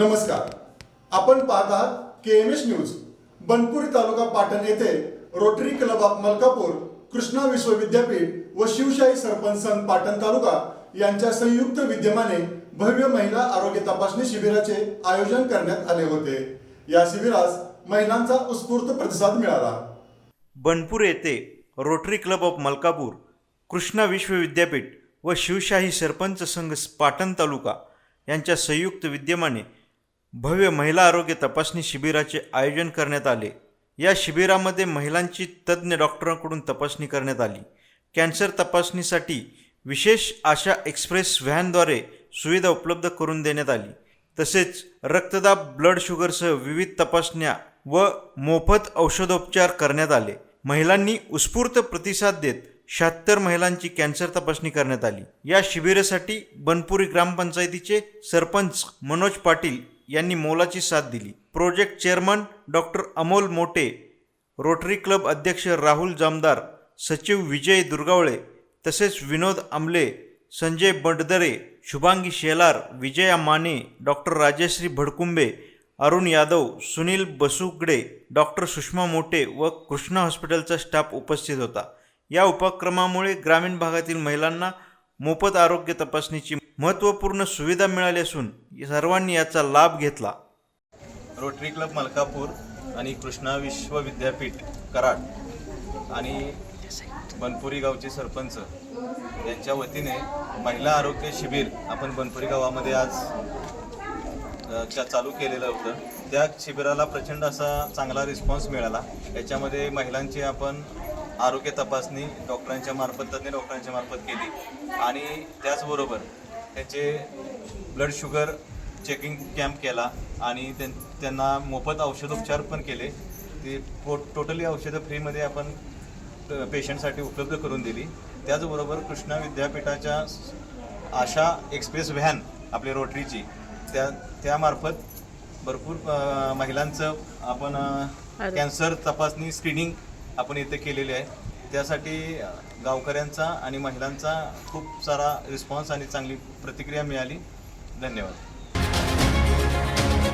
नमस्कार. आपण पाहत आहात K M S news Banpuri taluka Patan येथे Rotary Club of Malkapur Krishna Vishwavidyapeeth व शिवशाही सरपंच संघ पाटण तालुका यांच्या संयुक्त विद्यमाने भव्य महिला आरोग्य तपासणी शिबिराचे आयोजन करण्यात आले होते. या शिबिरास महिलांचा उत्स्फूर्त प्रतिसाद मिळाला. बनपूर येथे Rotary Club of Malkapur Krishna Vishwavidyapeeth व शिवशाही सरपंच संघ पाटण तालुका यांच्या संयुक्त विद्यमाने भव्य महिला आरोग्य तपासणी शिबिराचे आयोजन करण्यात आले. या शिबिरामध्ये महिलांची तज्ज्ञ डॉक्टरांकडून तपासणी करण्यात आली. कॅन्सर तपासणीसाठी विशेष आशा एक्सप्रेस व्हॅनद्वारे सुविधा उपलब्ध करून देण्यात आली. तसेच रक्तदाब ब्लड शुगरसह विविध तपासण्या व मोफत औषधोपचार करण्यात आले. महिलांनी उत्स्फूर्त प्रतिसाद देत शहात्तर महिलांची कॅन्सर तपासणी करण्यात आली. या शिबिरासाठी बनपुरी ग्रामपंचायतीचे सरपंच मनोज पाटील यांनी मोलाची साथ दिली. Project chairman doctor Amol Mote Rotary club अध्यक्ष राहुल जामदार सचिव विजय दुर्गावळे तसेच विनोद आमले संजय बंडदरे शुभांगी शेलार विजया माने डॉक्टर राजश्री भडकुंबे अरुण यादव सुनील बसुगडे डॉक्टर सुषमा मोटे व कृष्णा हॉस्पिटलचा स्टाफ उपस्थित होता. या उपक्रमामुळे ग्रामीण भागातील महिलांना मोफत आरोग्य तपासणीची महत्त्वपूर्ण सुविधा मिळाली असून सर्वांनी याचा लाभ घेतला. रोटरी क्लब मलकापूर आणि कृष्णा विश्वविद्यापीठ कराड आणि बनपुरी गावचे सरपंच यांच्या वतीने महिला आरोग्य शिबिर आपण बनपुरी गावामध्ये आज च्या चालू केलेलं होतं. त्या शिबिराला प्रचंड असा चांगला रिस्पॉन्स मिळाला. याच्यामध्ये महिलांची आपण आरोग्य तपासणी डॉक्टरांच्या मार्फत तज्ज्ञ डॉक्टरांच्या मार्फत केली. आणि त्याचबरोबर त्याचे ब्लड शुगर चेकिंग कॅम्प केला आणि त्यां त्यांना मोफत औषधोपचार पण केले. ते टो टोटली औषधं फ्रीमध्ये आपण पेशंटसाठी उपलब्ध करून दिली. त्याचबरोबर कृष्णा विद्यापीठाच्या आशा एक्सप्रेस व्हॅन आपली रोटरीची त्या त्यामार्फत भरपूर महिलांचं आपण कॅन्सर तपासणी स्क्रीनिंग आपण इथे केलेली आहे. त्यासाठी गावकऱ्यांचा आणि महिलांचा खूप सारा रिस्पॉन्स आणि चांगली प्रतिक्रिया मिळाली. धन्यवाद.